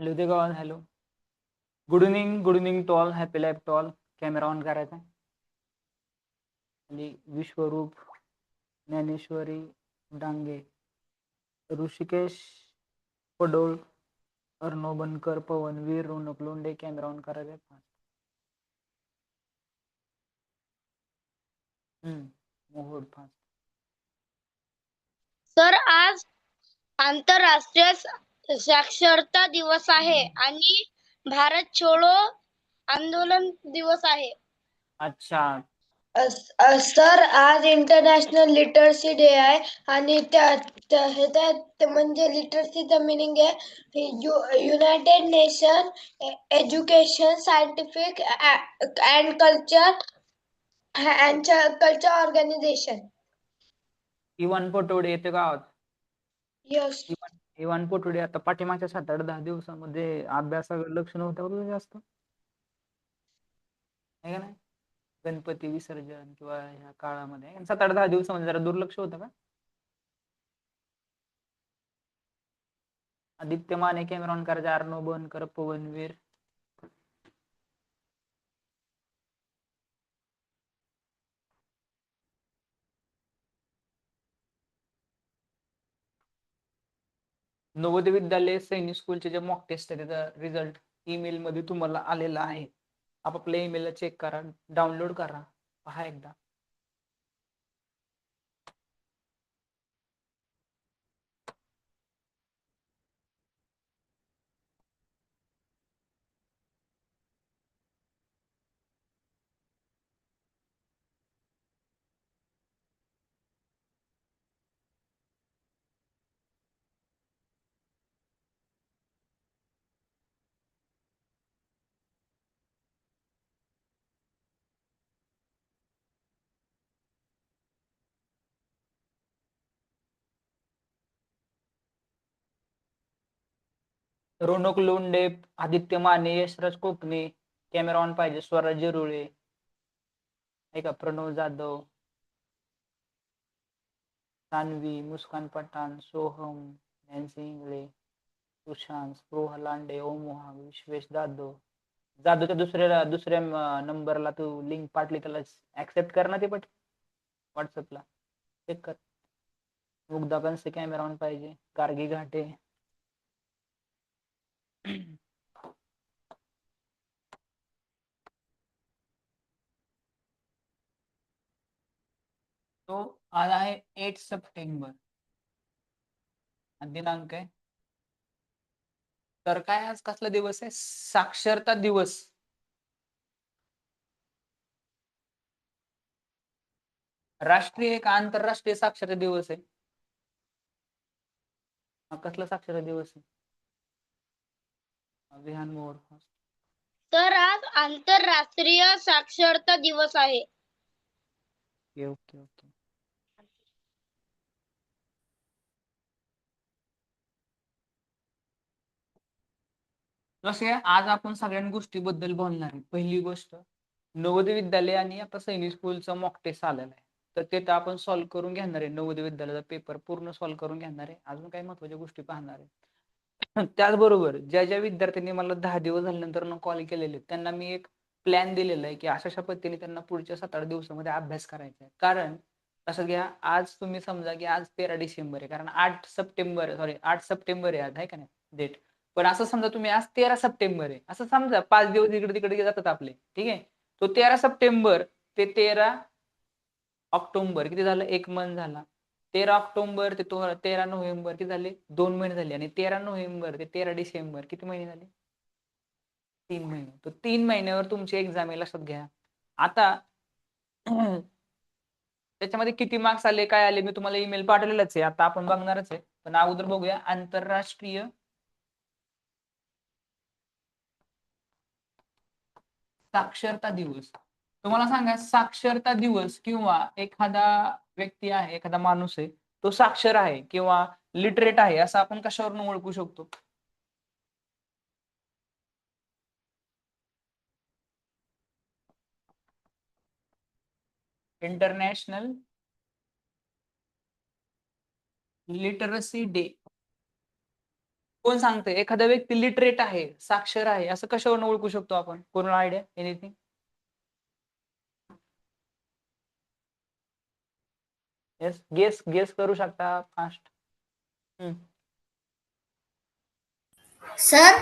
Ludegaon hello good evening good evening to all happy life to all camera on करायचा आणि विश्वरूप ज्ञानेश्वरी डांगे ऋषिकेश पडोळ अर्णव बनकर पवनवीर रोनक लोंडे camera on करायचा Mohod fast. Sir आज आंतरराष्ट्रीय साक्षरता दिवस आहे आणि भारत छोडो आंदोलन दिवस आहे. अच्छा. सर आज इंटरनॅशनल लिटरसी डे आहे आणि त्या हे म्हणजे लिटरसीचं मिनिंग आहे. United Nation Education Scientific and Culture and Culture Organisation Ivan Patode येते गावात यस इवान पोटुडे आता पाठीमागच्या सात आठ दहा दिवसामध्ये अभ्यासाकडे लक्ष नव्हतं का जास्त? आहे का नाही? गणपती विसर्जन किंवा ह्या काळामध्ये सात आठ दहा दिवसामध्ये जरा दुर्लक्ष होतं का? आदित्य माने कॅमेरा ऑन अर्नो अर्णव बनकर पवनवीर नवोदय विद्यालय सैनिक स्कूलचे जे मॉक टेस्ट आहे त्याचा रिझल्ट ईमेल मध्ये तुम्हाला आलेला आहे. आपापल्या ईमेलला चेक करा डाउनलोड करा पहा एकदा. रोनक लोंडे आदित्य माने यशराज कोकणे कॅमेरा ऑन पाहिजे स्वराज रुळे ऐका प्रणव जाधव सानवी मुस्कान पठाण सोहम नॅन्सी इंगळे सुशांत स्पृह लांडे ओमोहा विश्वेश जाधव. जाधवच्या दुसऱ्या दुसऱ्या नंबरला तू लिंक पाठली त्याला ऍक्सेप्ट कर ना ते पट व्हॉट्सअपला चेक कर. मुग्धा कॅमेरा ऑन पाहिजे. गार्गी घाटे. तो आज आहे एट सप्टेंबर. दिनांक आहे. तर काय आज कसला दिवस आहे? साक्षरता दिवस. राष्ट्रीय का आंतरराष्ट्रीय साक्षरता दिवस आहे. कसला साक्षरता दिवस आहे? अभियान मोड तर आज आंतरराष्ट्रीय साक्षरता दिवस आहे. Okay okay okay. कसे आज आपण सगळ्या गोष्टीबद्दल बोलणार आहे. पहिली गोष्ट नवोदय विद्यालय आणि आता सैनिक स्कूलचा मॉक टेस्ट आलेला आहे. तर ते तर आपण सॉल्व्ह करून घेणार आहे. नवोदय विद्यालयाचा पेपर पूर्ण सॉल्व्ह करून घेणार आहे. अजून काही महत्त्वाच्या गोष्टी पाहणार आहे. त्याचबरोबर ज्या ज्या विद्यार्थ्यांनी मला दहा दिवस झाल्यानंतर कॉल केलेले त्यांना मी एक प्लॅन दिलेला आहे की अशा अशा पद्धतीने त्यांना पुढच्या सात आठ दिवसामध्ये अभ्यास करायचा आहे. कारण असं घ्या आज तुम्ही समजा की आज तेरा डिसेंबर आहे कारण आठ सप्टेंबर सॉरी आठ सप्टेंबर आहे आज आहे का नाही? डेट पण असं समजा तुम्ही आज तेरा सप्टेंबर आहे. असं समजा पाच दिवस इकडे तिकडे जातात आपले ठीक आहे? तो तेरा सप्टेंबर ते तेरा ऑक्टोबर किती झालं? एक मंथ झाला. तेरा ऑक्टोबर ते तो तेरा नोव्हेंबर किती झाले? दोन महिने झाले. आणि तेरा नोव्हेंबर ते तेरा डिसेंबर किती महिने झाले? तीन महिने. तर तीन महिन्यावर तुमची एक्झाम आहे लक्षात घ्या. आता त्याच्यामध्ये किती मार्क्स आले काय आले मी तुम्हाला ईमेल पाठवलेलाच आहे. आता आपण बघणारच आहे. पण अगोदर बघूया. आंतरराष्ट्रीय साक्षरता दिवस. तुम्हाला सांगा साक्षरता दिवस किंवा एखादा व्यक्ती आहे एखादा माणूस आहे तो साक्षर आहे किंवा लिटरेट आहे असं आपण कशावरून ओळखू शकतो? इंटरनॅशनल लिटरसी डे कोण सांगतंय? एखादा व्यक्ती लिटरेट आहे साक्षर आहे असं कशावरून ओळखू शकतो आपण? कोणाला idea anything yes guess guess करू शकता फास्ट सर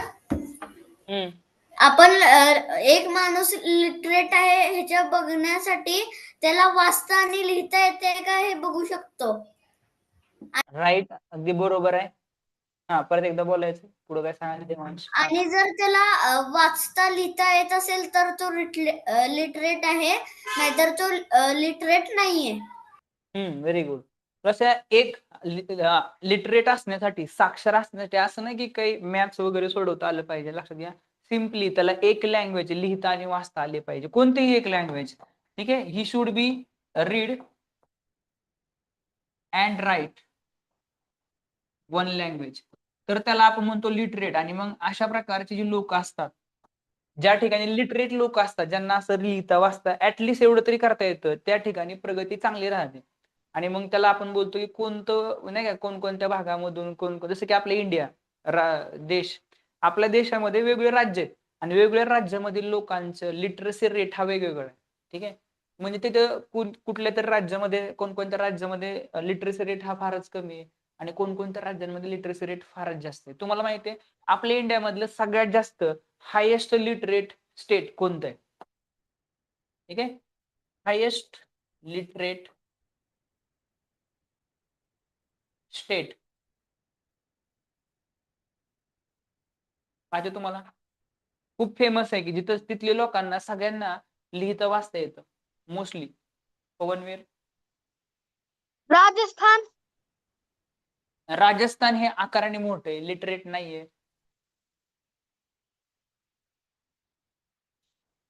आपण एक माणूस लिटरेट आहे ह्याच्या बघण्यासाठी त्याला वाचता आणि लिहिता येते का हे बघू शकतो? राईट अगदी बरोबर आहे. हा परत एकदा बोलायचं पुढे काय सांगायचं आणि जर त्याला वाचता लिहिता येत असेल तर तो लिटरेट आहे नाहीतर तो लिटरेट नाहीये. व्हेरी गुड कसं एक लिटरेट असण्यासाठी साक्षर असण्यासाठी असं नाही की काही मॅथ्स वगैरे सोडवता आलं पाहिजे. लक्षात घ्या. सिम्पली त्याला एक लँग्वेज लिहिता आणि वाचता आले पाहिजे. कोणतीही एक लँग्वेज ठीक आहे? He should be read and write one language तर त्याला आपण म्हणतो लिटरेट आणि मग अशा प्रकारचे जी लोक असतात ज्या ठिकाणी लिटरेट लोक असतात ज्यांना असं लिहिता वाचता ऍटलिस्ट एवढं तरी करता येतं त्या ठिकाणी प्रगती चांगली राहते. आणि मग त्याला आपण बोलतो की कोणतं नाही का कोणकोणत्या भागामधून कोण जसं की आपलं इंडिया देश. आपल्या देशामध्ये वेगवेगळे राज्य आहेत. आणि वेगवेगळ्या राज्यामधील लोकांचं लिटरसी रेट हा वेगवेगळा आहे. ठीक आहे? म्हणजे तिथं कुठल्या तरी राज्यामध्ये कोणकोणत्या राज्यामध्ये लिटरसी रेट हा फारच कमी आहे. आणि कोणकोणत्या राज्यांमध्ये लिटरसी रेट फारच जास्त आहे. तुम्हाला माहिती आहे आपल्या इंडियामधलं सगळ्यात जास्त हायेस्ट लिटरेट स्टेट कोणतं आहे? ठीक आहे? Highest literate state. पाहिजे तुम्हाला? खूप फेमस आहे की जिथं तिथल्या लोकांना सगळ्यांना लिहिता वाचता येतं. मोस्टली पवनवीर? राजस्थान. राजस्थान हे आकाराने मोठं आहे. लिटरेट नाहीये.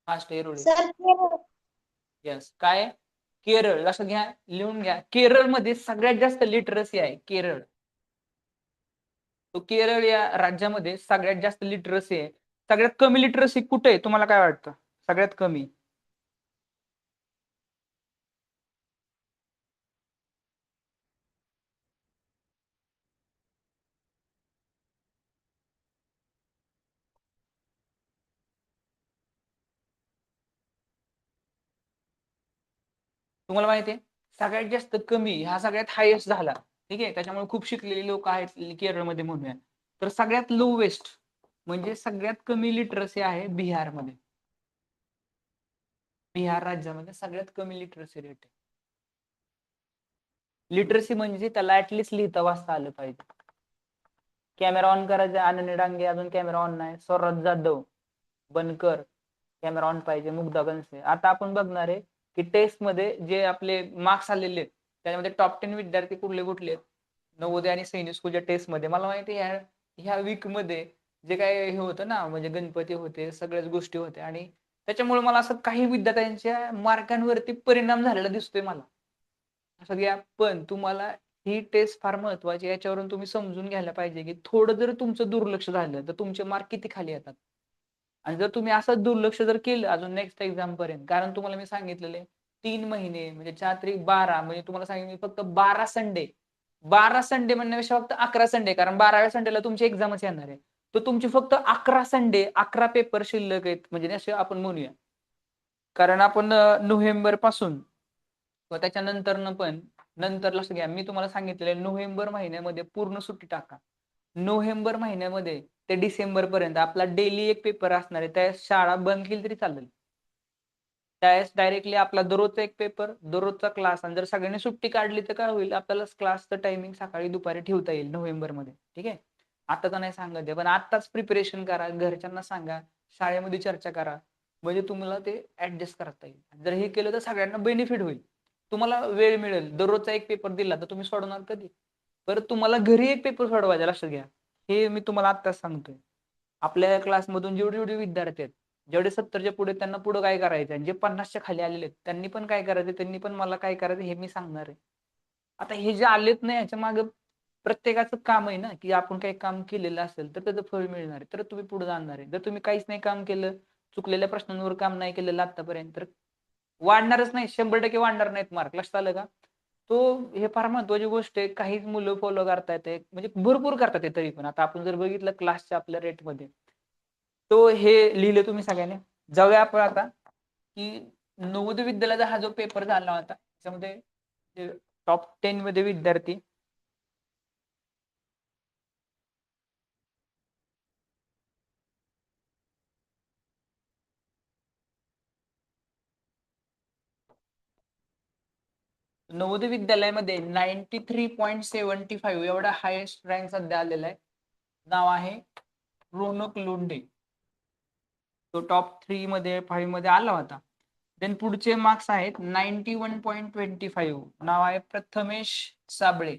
फास्ट येस काय? केरळ लक्षात घ्या लिहून घ्या. केरळमध्ये सगळ्यात जास्त लिटरसी आहे केरळ. तो केरळ या राज्यामध्ये सगळ्यात जास्त लिटरसी आहे. सगळ्यात कमी लिटरसी कुठे आहे? तुम्हाला काय वाटतं? सगळ्यात कमी. तुम्हाला माहिती आहे सगळ्यात जास्त कमी हा सगळ्यात हायेस्ट झाला. ठीक आहे? त्याच्यामुळे खूप शिकलेले लोक आहेत केरळमध्ये म्हणूया. तर सगळ्यात लोवेस्ट म्हणजे सगळ्यात कमी लिटरसी आहे बिहारमध्ये. बिहार राज्यामध्ये सगळ्यात कमी लिटरसी रेट आहे. लिटरसी म्हणजे त्याला ऍटलिस्ट लिहिता वाचता आलं पाहिजे. कॅमेरा ऑन करायचा आनंद डांगे अजून कॅमेरा ऑन नाही. स्वराज जाधव बनकर कॅमेरा ऑन पाहिजे मुग्धा गणसे आता आपण बघणार आहे की टेस्टमध्ये जे आपले मार्क्स आलेले आहेत त्याच्यामध्ये टॉप टेन विद्यार्थी कुठले कुठले आहेत? नवोदय आणि सैनिक स्कूलच्या टेस्टमध्ये. मला माहिती ह्या ह्या वीकमध्ये जे काय हे होतं ना म्हणजे गणपती होते सगळ्याच गोष्टी होत्या आणि त्याच्यामुळे मला असं काही विद्यार्थ्यांच्या मार्कांवरती परिणाम झालेला दिसतोय मला. असं घ्या पण तुम्हाला ही टेस्ट फार महत्वाची याच्यावरून तुम्ही समजून घ्यायला पाहिजे की थोडं जर तुमचं दुर्लक्ष झालं तर तुमचे मार्क किती खाली येतात? आणि जर तुम्ही असं दुर्लक्ष जर केलं अजून नेक्स्ट एक्झाम पर्यंत कारण तुम्हाला मी सांगितलेले तीन महिने म्हणजे चार तरी बारा म्हणजे तुम्हाला सांगितलं फक्त बारा संडे. बारा संडे म्हणण्यापेक्षा फक्त अकरा संडे कारण बाराव्या संडेला तुमची एक्झामच येणार आहे. तर तुमची फक्त अकरा संडे अकरा पेपर शिल्लक आहेत म्हणजे असे आपण म्हणूया. कारण आपण नोव्हेंबरपासून व त्याच्यानंतर पण नंतर लक्ष घ्या मी तुम्हाला सांगितलेलं नोव्हेंबर महिन्यामध्ये पूर्ण सुट्टी टाका. नोव्हेंबर महिन्यामध्ये ते डिसेंबर पर्यंत आपला डेली एक पेपर असणार आहे त्यावेळेस शाळा बंद केली तरी चालेल. त्यावेळेस डायरेक्टली आपला दररोजचा एक पेपर दररोजचा क्लास आणि जर सगळ्यांनी सुट्टी काढली तर काय होईल? आपल्याला क्लासचं टायमिंग सकाळी दुपारी ठेवता येईल नोव्हेंबरमध्ये ठीक आहे? आता तर नाही सांगत आहे पण आत्ताच प्रिपरेशन करा घरच्यांना सांगा शाळेमध्ये चर्चा करा. म्हणजे तुम्हाला ते ऍडजस्ट करता येईल. जर हे केलं तर सगळ्यांना बेनिफिट होईल. तुम्हाला वेळ मिळेल. दररोजचा एक पेपर दिला तर तुम्ही सोडवणार कधी? परत तुम्हाला घरी एक पेपर सोडवायचा लक्षात घ्या. हे मी तुम्हाला आत्ताच सांगतोय. आपल्या क्लासमधून जेवढे जेवढे विद्यार्थी आहेत जेवढे सत्तरच्या पुढे त्यांना पुढे काय करायचं आणि जे पन्नासच्या खाली आलेले आहेत त्यांनी पण काय करायचं त्यांनी पण मला काय करायचं हे मी सांगणार आहे. आता हे जे आलेत नाही याच्या मागे प्रत्येकाचं काम आहे ना की आपण काही काम केलेलं असेल तर त्याचं फळ मिळणार आहे तर तुम्ही पुढे जाणार आहे. जर तुम्ही काहीच नाही काम केलं चुकलेल्या प्रश्नांवर काम नाही केलेलं आतापर्यंत तर वाढणारच नाही शंभर टक्के वाढणार नाहीत मार्क लक्षात आलं का? तो हे फार महत्वाची गोष्ट आहे. काहीच मुलं फॉलो करतायत. ते म्हणजे भरपूर करतात ते तरी पण. आता आपण जर बघितलं क्लासच्या आपल्या रेटमध्ये तो हे लिहिलं तुम्ही सगळ्यांनी. जाऊया आपण आता की नवोदय विद्यालयाचा हा जो पेपर झाला होता त्याच्यामध्ये टॉप टेन मध्ये विद्यार्थी नवोदय विद्यालयामध्ये ninety three point seventy five एवढा हायेस्ट रँक सध्या आलेला आहे. नाव आहे रोनक लोंढे. तो टॉप थ्री मध्ये फाईव्हमध्ये आला होता. देन पुढचे मार्क्स आहेत ninety one point twenty five नाव आहे प्रथमेश साबळे.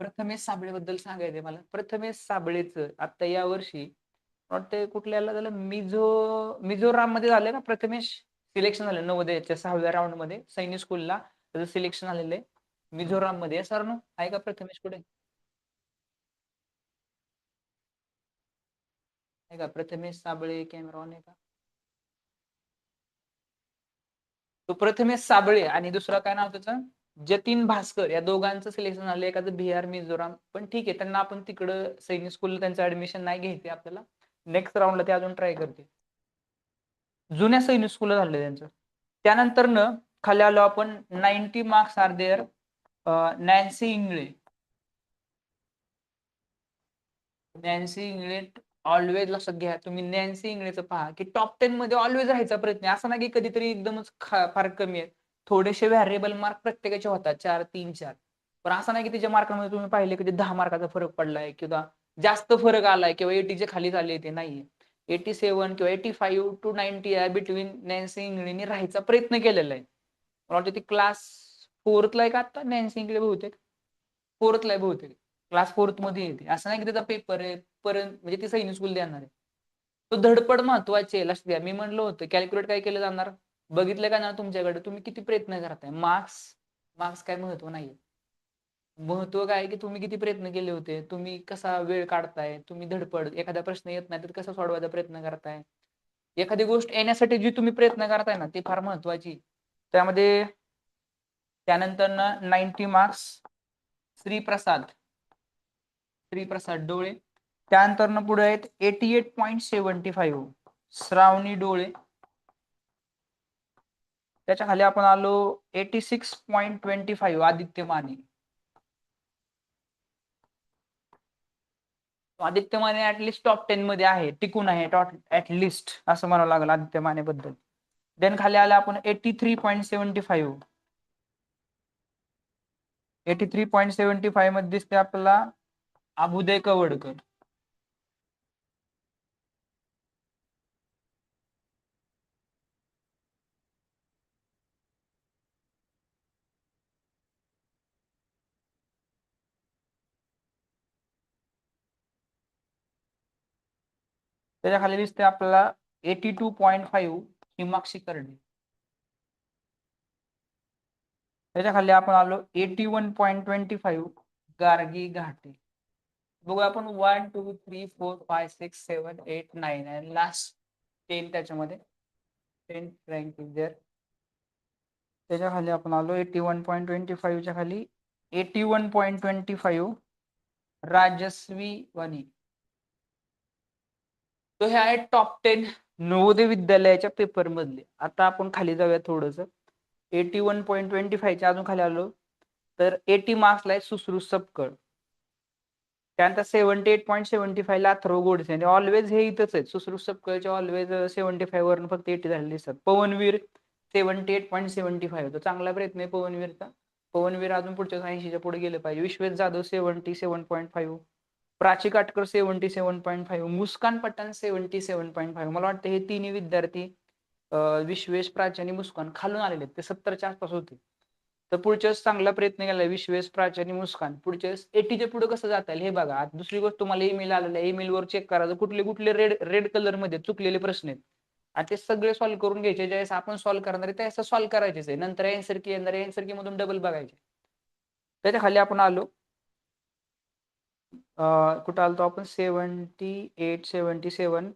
प्रथमेश साबळे बद्दल सांगायचंय मला. प्रथमेश साबळेचं आता या वर्षी वाटतं कुठल्याला झालं? मिझो मिझोराममध्ये झालं ना प्रथमेश? सिलेक्शन झालं नवोदयाच्या सहाव्या राऊंडमध्ये सैनिक स्कूलला त्याचं सिलेक्शन आलेलं आहे. मिझोराममध्ये सर नो आहे का प्रथमेश कुठे? आहे का प्रथमेश साबळे कॅमेरा ऑन आहे का? तो प्रथमेश साबळे आणि दुसरा काय नाव त्याचं? जतीन भास्कर. या दोघांचं सिलेक्शन झालं एखादं बिहार मिझोराम. पण ठीक आहे त्यांना आपण तिकडं सैनिक स्कूलला त्यांचं ऍडमिशन नाही घ्यायचे आपल्याला. नेक्स्ट राऊंडला ते अजून ट्राय करते जुन्या सैनिक स्कूलला झालं त्यांचं. त्यानंतर न खाली आलो आपण ninety marks are there Nancy Ingle. Nancy Ingle always लक्षात घ्या तुम्ही नॅन्सी इंगळेचं पहा की टॉप टेन मध्ये ऑलवेज राहायचा प्रयत्न असं नाही की कधीतरी एकदमच फार कमी आहे. थोडेसे व्हॅरिएबल मार्क प्रत्येकाचे होतात चार तीन चार. पण असं नाही की तिच्या मार्कामध्ये तुम्ही पाहिले की दहा मार्काचा फरक पडलाय किंवा जास्त फरक आलाय किंवा एटीचे खाली झाले ते नाहीये. एटी सेव्हन किंवा एटी फाईव्ह टू नाईन्टी या बिटवीन नॅन्सी इंगळेने राहायचा प्रयत्न केलेला आहे. मला वाटतं ती क्लास फोर्थला आहे का आता नॅन्सी इंगळे बहुतेक. फोर्थला आहे बहुतेक. क्लास फोर्थमध्ये येते. असं नाही की त्याचा पेपर आहे पर्यंत म्हणजे ती सैनिक स्कूल देणार आहे. तो धडपड महत्वाची आहे लक्षात घ्या मी म्हणलो होतं कॅल्क्युलेट काय केलं जाणार? बघितलं का ना तुमच्याकडे? तुम्ही किती प्रयत्न करताय? मार्क्स मार्क्स काय महत्त्व नाहीये. महत्त्व काय आहे की तुम्ही किती प्रयत्न केले होते? तुम्ही कसा वेळ काढताय? तुम्ही धडपड एखादा प्रश्न येत नाही तर कसा सोडवायचा प्रयत्न करताय? एखादी गोष्ट येण्यासाठी जी तुम्ही प्रयत्न करताय ना ती फार महत्वाची त्यामध्ये त्यानंतर ना नाईन्टी मार्क्स श्रीप्रसाद श्रीप्रसाद डोळे. त्यानंतर पुढे आहेत eighty eight point seventy five Shravani Dole. त्याच्याखाली आपण आलो eighty six point twenty five Aditya Mane. Aditya Mane at least top ten मध्ये आहे टिकून आहे टॉप ऍटलिस्ट असं म्हणावं लागलं आदित्य माने बद्दल देन खाली आलं आपण eighty three point seventy five eighty three point seventy फाईव्हमध्ये दिसते आपल्याला अभुदय कवडकर. त्याच्याखाली दिसते आपल्याला eighty two point five Himakshi Karde त्याच्याखाली आपण आलो eighty one point twenty five Gargi Ghate. बघू आपण one two three four five six seven eight nine आणि लास्ट टेन त्याच्यामध्ये. टेन रँक इज देअर त्याच्याखाली आपण आलो एटी वन पॉईंट ट्वेंटी फाईव्हच्या खाली. Eighty one point twenty five Rajaswi Wani तो हे आहे टॉप टेन नवोदय विद्यालयाच्या पेपर मधले. आता आपण खाली जाऊया थोडस. एटी वन पॉईंट ट्वेंटी फायच्या अजून खाली आलो. तर एटी मार्क्सला आहे सुश्रुत सपकळ. त्यानंतर सेव्हन्टी एट पॉईंट सेव्हन्टी फायला अथर्व गोडसे. म्हणजे आणि ऑलवेज हे इथंच आहेत. सुश्रुत सपकळचे ऑलवेज सेव्हन्टी फाईव्ह वरून फक्त एटी झालेले दिसतात. Pawanveer seventy eight point seventy five होतो. चांगला प्रयत्न आहे पवनवीरचा. पवनवीर अजून पुढच्या ऐंशीच्या पुढे गेले पाहिजे. Vishwesh Jadhav seventy seven point five Prachi Katkar seventy seven point five Muskan Pathan seventy seven point five. मला वाटतं हे तिन्ही विद्यार्थी विश्वेश प्राची आणि मुस्कान खालून आलेले आहेत. ते सत्तरच्या आसपास होते. तर पुढच्या वेळेस चांगला प्रयत्न केला विश्वेश प्राची आणि मुस्कान. पुढच्या वेळेस एटीच्या पुढे कसं जाता येईल हे बघा. दुसरी गोष्ट तुम्हाला ईमेल आलेला आहे. ईमेल वर चेक करायचं कुठले कुठले रेड रेड कलरमध्ये चुकलेले प्रश्न आहेत. आणि ते सगळे सॉल्व्ह करून घ्यायचे. ज्यावेळेस आपण सॉल्व्ह करणार आहे त्यावेळेस सॉल्व्ह करायचेच आहे. नंतर एन्सर की येणार एन्सर की मधून डबल बघायचे. त्याच्याखाली आपण आलो. कुठं आलतो आपण? सेवन्टी एट सेवन्टी सेवन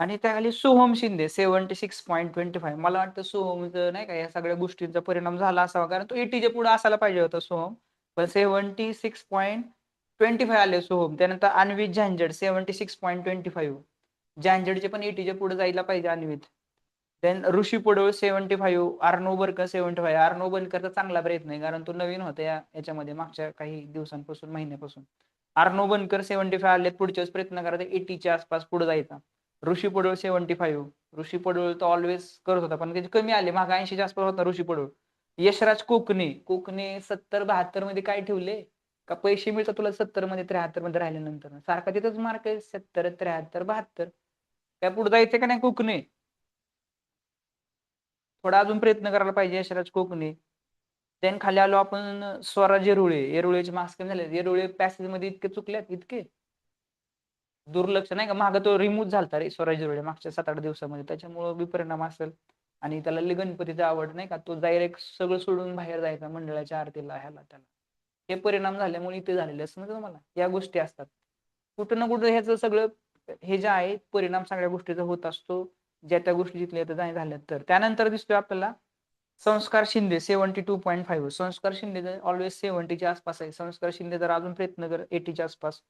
आणि त्याखाली Soham Shinde seventy six point twenty five. मला वाटतं सोहमचं नाही का या सगळ्या गोष्टींचा परिणाम झाला असावा. कारण तो एटीच्या पुढे असायला पाहिजे होता सोहम. पण seventy six point twenty five आले सोहम. त्यानंतर Anvit Zanjad seventy six point twenty five. झांजडचे पण एटीच्या पुढे जायला पाहिजे Anvit. Then Rishi Padol seventy five Arno Barkar seventy five. Arno बनकरचा चांगला प्रयत्न आहे कारण तो नवीन होता या याच्यामध्ये मागच्या काही दिवसांपासून महिन्यापासून. आर्नो बनकर सेव्हन्टी फाईव्ह आले पुढच्याच प्रयत्न करायचा एटीच्या आसपास पुढे जायचा. ऋषी पडोळ सेव्हन्टी फाईव्ह ऋषी पडोळ तर ऑलवेज करत होता पण त्याचे कमी आले मागे ऐंशीच्या आसपास होता ऋषी पडोळ यशराज कोकणे कोकणे सत्तर बहात्तरमध्ये काय ठेवले? का पैसे मिळतात तुला सत्तरमध्ये त्र्याहत्तरमध्ये राहिल्यानंतर? सारखा तिथंच मार्क आहे सत्तर त्र्याहत्तर बहात्तर. काय पुढे जायचं का नाही कोकणे? थोडा अजून प्रयत्न करायला पाहिजे यशराज कोकणे. देन खाली आलो आपण स्वराज येरुळे येरुळेचे मार्क्स कमी झाले येरुळे पॅसेजमध्ये इतके चुकल्यात इतके. दुर्लक्ष. नाही का? मागं तो रिमूव्ह झाला रे स्वराज येरुळे मागच्या सात आठ दिवसामध्ये. त्याच्यामुळे विपरिणाम असेल. आणि त्याला लय गणपतीची आवड नाही का? तो डायरेक्ट सगळं सोडून बाहेर जायचा मंडळाच्या आरतीला ह्याला त्याला. हे परिणाम झाल्यामुळे इथे झालेले असं ना मला या गोष्टी असतात. कुठं ना कुठं ह्याचं सगळं हे जे आहे परिणाम सगळ्या गोष्टीचा होत असतो. ज्या त्या गोष्टी जिथल्या तर झाल्या तर. त्यानंतर दिसतोय आपल्याला Sanskar Shinde seventy two point five. Sanskar Shinde always सेव्हन्टीच्या आसपास आहे. संस्कार शिंदे जर अजून प्रयत्न कर एटीच्या आसपास.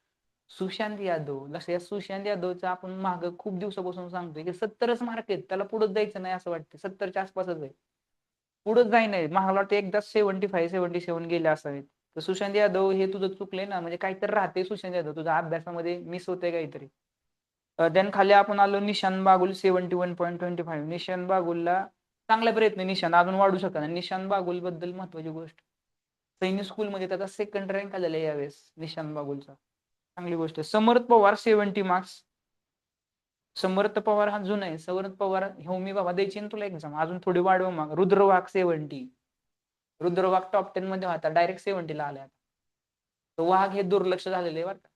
सुशांत यादव लक्ष या सुशांत यादवचा आपण माग खूप दिवसापासून सांगतोय की सत्तरच मार्क आहेत. त्याला पुढे जायचं नाही असं वाटतं सत्तरच्या आसपासच आहे. पुढे जाई नाही. मला वाटतं एकदा सेव्हन्टी फाईव्ह सेव्हन्टी सेव्हन गेले असावेत. तर सुशांत यादव हे तुझं चुकले ना? म्हणजे काहीतरी राहते सुशांत यादव. तुझ्या अभ्यासामध्ये मिस होते काहीतरी. देन खाली आपण आलो Nishant Bagul seventy one point twenty five. Nishant बागुलला चांगला प्रयत्न निशान अजून वाढू शकत नाही निशान बागुलबद्दल महत्वाची गोष्ट सैनिक स्कूलमध्ये त्याचा सेकंड रँक आलेला आहे यावेळेस निशान बागुलचा. चांगली गोष्ट आहे. समर्थ पवार सेव्हन्टी मार्क्स समर्थ पवार हा जुना आहे. समर्थ पवार हे मी बाबा द्यायची ना तुला एक्झाम अजून थोडी वाढव मग. Rudrawagh seventy Rudrawagh top ten मध्ये होता. डायरेक्ट सेव्हन्टीला आला आता. वाघ हे दुर्लक्ष झालेले आहे बरं का.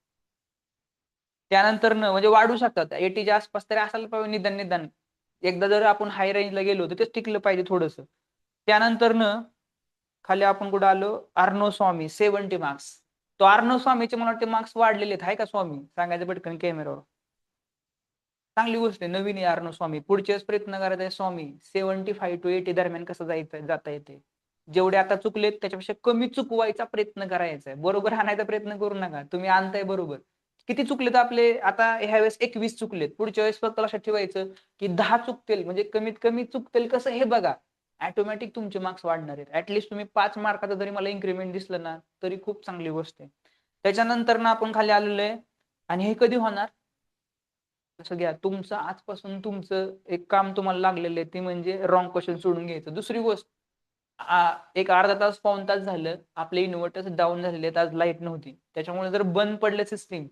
त्यानंतर न म्हणजे वाढू शकतात. एटीच्या आसपास तरी असायला पाहिजे निदान निदान. एकदा जर आपण हाय रेंजला गेलो तर तेच टिकलं पाहिजे थोडस. त्यानंतर न खाली आपण कुठं आलो? अर्नो स्वामी सेव्हन्टी मार्क्स तो अर्णव स्वामीचे मला वाटते मार्क्स वाढलेले आहेत. आहे का स्वामी? सांगायचं पटकन कॅमेरावर चांगली गोष्ट आहे. नवीन आहे अर्णव स्वामी पुढचेच प्रयत्न करायचा आहे Swami. Seventy five to eighty दरम्यान कसं जायचं जाता येते. जेवढे आता चुकलेत त्याच्यापेक्षा कमी चुकवायचा प्रयत्न करायचा आहे. बरोबर आणायचा प्रयत्न करू नका. तुम्ही आणताय बरोबर. किती चुकलेत आपले? आता ह्या वेळेस एकवीस चुकलेत. पुढच्या वेळेस फक्त लक्षात ठेवायचं की दहा चुकतील म्हणजे कमीत कमी चुकतील कसं हे बघा. ऑटोमॅटिक तुमचे मार्क्स वाढणार आहेत. ऍटलिस्ट तुम्ही पाच मार्काचा जरी मला इन्क्रीमेंट दिसलं ना तरी खूप चांगली गोष्ट आहे. त्याच्यानंतर ना आपण खाली आलेलो आहे. आणि हे कधी होणार? असं घ्या तुमचं आजपासून तुमचं एक काम तुम्हाला लागलेलं आहे ते म्हणजे रॉंग क्वेश्चन सोडून घ्यायचं. दुसरी गोष्ट एक अर्धा तास पाऊन तास झालं आपले इन्व्हर्टर्स डाऊन झालेले आहेत आज लाइट नव्हती. त्याच्यामुळे जर बंद पडलं सिस्टीम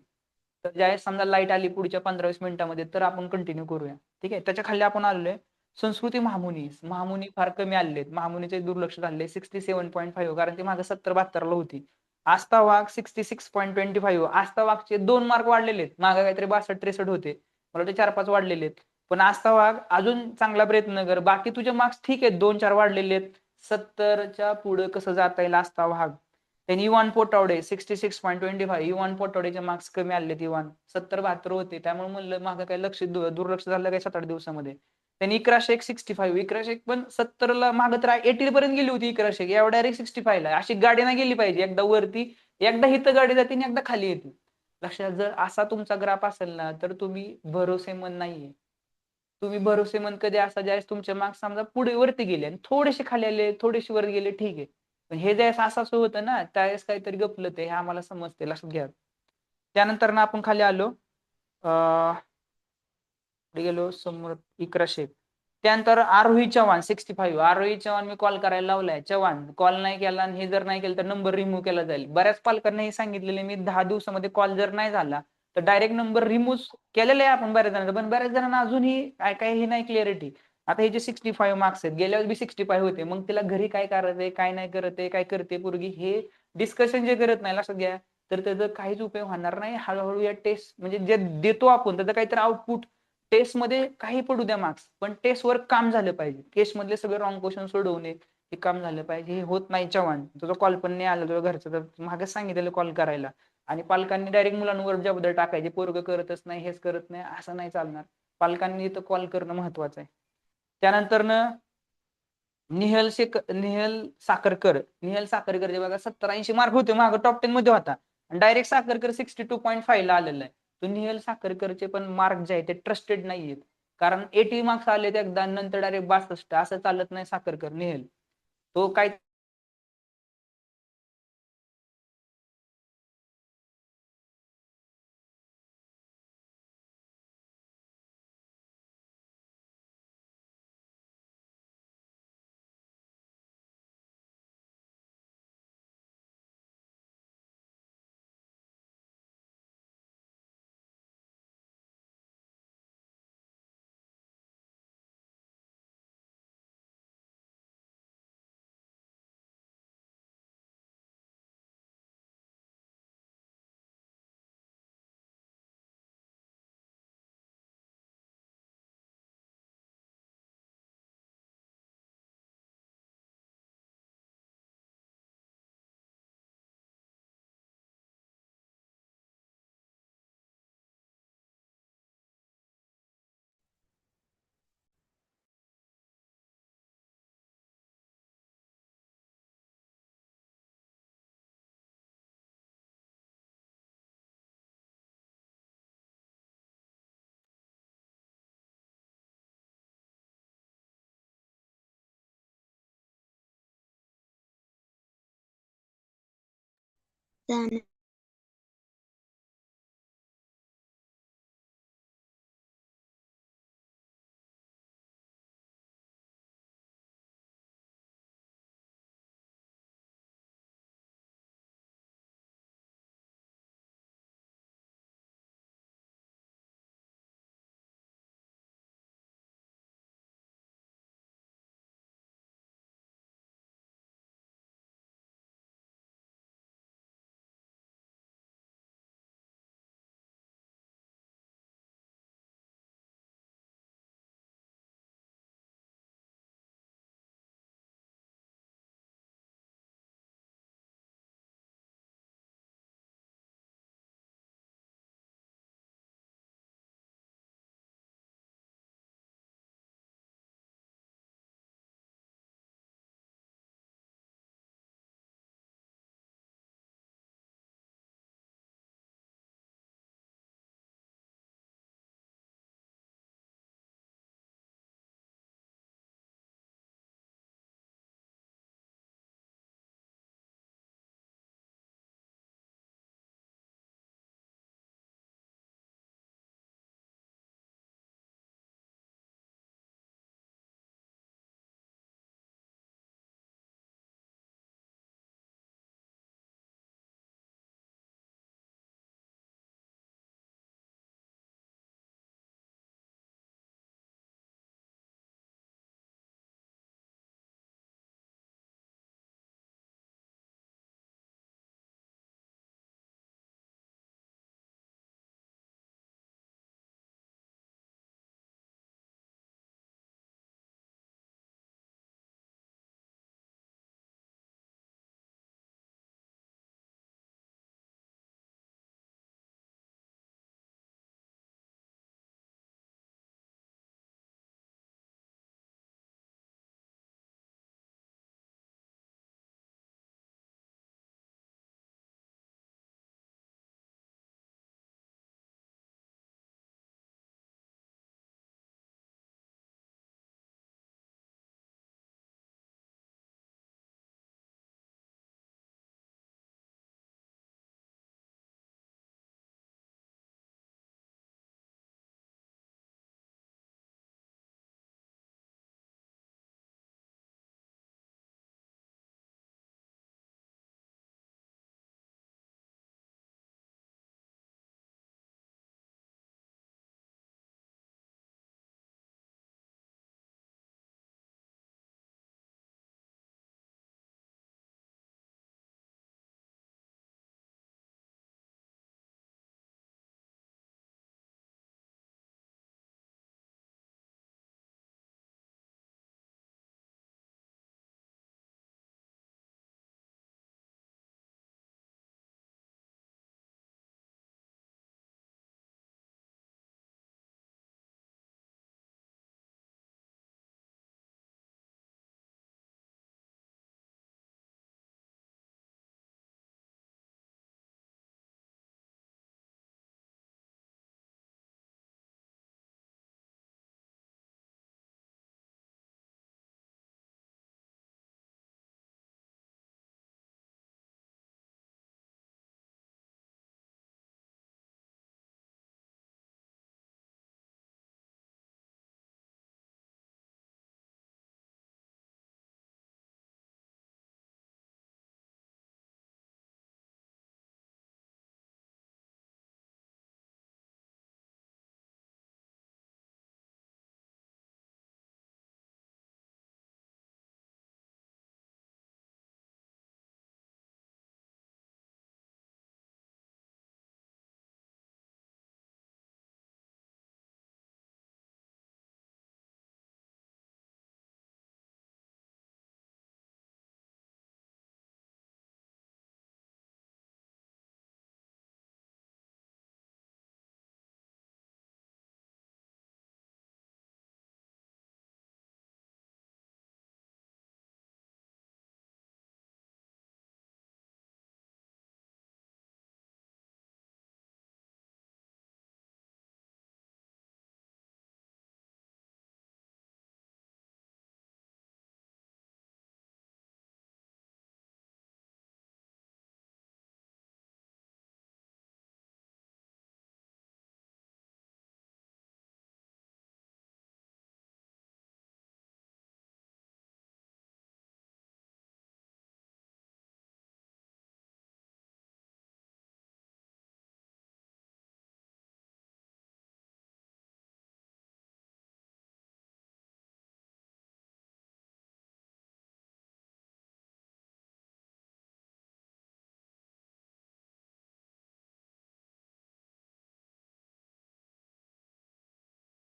तर ज्यावेळेस समजा लाइट आली पुढच्या पंधरा वीस मिनिटामध्ये तर आपण कंटिन्यू करूया. ठीक आहे? त्याच्याखाली आपण आलोय संस्कृती महामुनी. महामुनी फार कमी आलेले आहेत महामुनीचे दुर्लक्ष झाले सिक्स्टी सेव्हन पॉईंट फाईव्ह कारण ती मागे सत्तर बहात्तरला होती. Astha Wagh sixty six point twenty five Astha वाघचे दोन मार्क वाढलेले आहेत. मागे काहीतरी बासष्ट त्रेसष्ट होते. मला वाटतं चार पाच वाढलेले आहेत. पण आस्था वाघ अजून चांगला प्रयत्न कर. बाकी तुझे मार्क्स ठीक आहेत. दोन चार वाढलेले आहेत. सत्तरच्या पुढे कसं जाता येईल आस्था वाघ त्यांनी Ivan Potawade sixty six point twenty five Ivan पोटावडेचे marks कमी आले इवान e सत्तर बहात्तर होते. त्यामुळे म्हणलं मागं काही लक्ष दुर्लक्ष झालं काही सात आठ दिवसामध्ये. त्यांनी इकराशे एक सिक्स्टी फाईव्ह इकराशे एक पण सत्तरला मागं तर एटी पर्यंत गेली होती इकराशे एक एवढ्या डायरेक्ट सिक्स्टी फाईव्हला अशी गाडी नाही गेली पाहिजे. एकदा वरती एकदा हिथं गाडी जाते आणि एकदा खाली येते. लक्षात जर असा तुमचा ग्राफ असेल ना तर तुम्ही भरोसेमंद नाहीये. तुम्ही भरोसेमंद कधी असा ज्यावेळेस तुमचे मार्क्स समजा पुढे वरती गेले आणि थोडेसे खाली आले थोडेसे वर गेले ठीक आहे. पण हे ज्यावेळेस असं असं होतं ना त्यावेळेस काहीतरी गपलं ते हे आम्हाला समजते लक्षात घ्या. त्यानंतर ना आपण खाली आलो. अं गेलो समोर इकरा शेख त्यानंतर आरोही चव्हाण सिक्स्टी फाईव्ह आरोही चव्हाण मी कॉल करायला लावलाय. चव्हाण कॉल नाही केला आणि हे जर नाही केलं तर नंबर रिमूव्ह केला जाईल. बऱ्याच पालकांना हे सांगितलेले मी दहा दिवसामध्ये कॉल जर नाही झाला तर डायरेक्ट नंबर रिमूव्ह केलेला आहे आपण बऱ्याच जणांना पण बऱ्याच जणांना अजूनही काय काय हे नाही क्लिअरिटी आता हे जे सिक्स्टी फाईव्ह मार्क्स आहेत गेल्या बी सिक्स्टी फाईव्ह होते मग तिला घरी काय करत आहे काय नाही करत आहे काय करते पोरगी हे डिस्कशन जे करत नाही लक्षात घ्या. तर त्याचा काहीच उपयोग होणार नाही. हळूहळू या टेस्ट म्हणजे जे देतो आपण त्याचं काहीतरी आउटपुट टेस्टमध्ये काही पडू द्या मार्क्स पण टेस्टवर काम झालं पाहिजे. टेस्ट मधले सगळे रॉंग क्वेश्चन सोडवणे हे काम झालं पाहिजे. हे होत नाही चव्हाण. तुझा कॉल पण नाही आला तुझ्या घरचं. तर मागेच सांगितलेलं कॉल करायला. आणि पालकांनी डायरेक्ट मुलांवर जबाबदारी टाकायची. पोरग करतच नाही हेच करत नाही असं नाही चालणार. पालकांनी इथं कॉल करणं महत्वाचं आहे. त्यानंतर निहल शेख निहल साखरकर निहल साखरकर बघा सत्तर ऐंशी मार्क होते मागं टॉप टेन मध्ये होता. Direct Sakharkar sixty two point five ला आलेला आहे. तो निहल साखरकरचे पण मार्क जे आहेत ते ट्रस्टेड नाहीयेत. कारण एटी मार्क्स आले ते एकदा नंतर डायरेक्ट बासष्ट. असं चालत नाही साखरकर निहल. तो काय जाणार